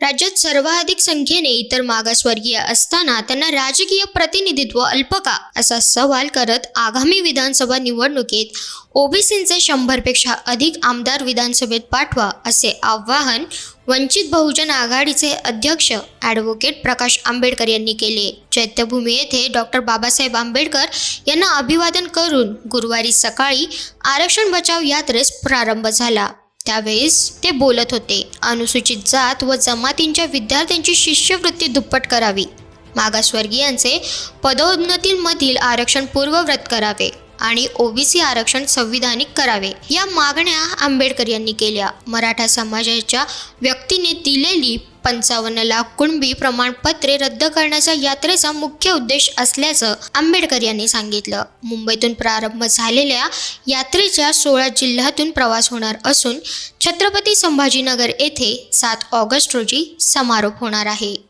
राज्यात सर्वाधिक संख्येने इतर मागासवर्गीय असताना त्यांना राजकीय प्रतिनिधित्व अल्प का? असा सवाल करत आगामी विधानसभा निवडणुकीत ओबीसींचे शंभरपेक्षा अधिक आमदार विधानसभेत पाठवा असे आवाहन वंचित बहुजन आघाडीचे अध्यक्ष ॲडव्होकेट प्रकाश आंबेडकर यांनी केले. चैत्यभूमी येथे डॉक्टर बाबासाहेब आंबेडकर यांना अभिवादन करून गुरुवारी सकाळी आरक्षण बचाव यात्रेस प्रारंभ झाला. त्यावेळेस ते बोलत होते. अनुसूचित जात व जमातींच्या विद्यार्थ्यांची शिष्यवृत्ती दुप्पट करावी. मागासवर्गीयांचे पदोन्नतींमधील आरक्षण पूर्वव्रत करावे आणि ओबीसी आरक्षण संविधानिक करावे. या मागण्या आंबेडकर यांनी केल्या. मराठा समाजाच्या व्यक्तीने दिलेली पंचावन्न लाख कुणबी प्रमाणपत्रे रद्द करण्याचा यात्रेचा मुख्य उद्देश असल्याचं आंबेडकर यांनी सांगितलं. मुंबईतून प्रारंभ झालेल्या यात्रेच्या सोळा जिल्ह्यातून प्रवास होणार असून छत्रपती संभाजीनगर येथे सात ऑगस्ट रोजी समारोप होणार आहे.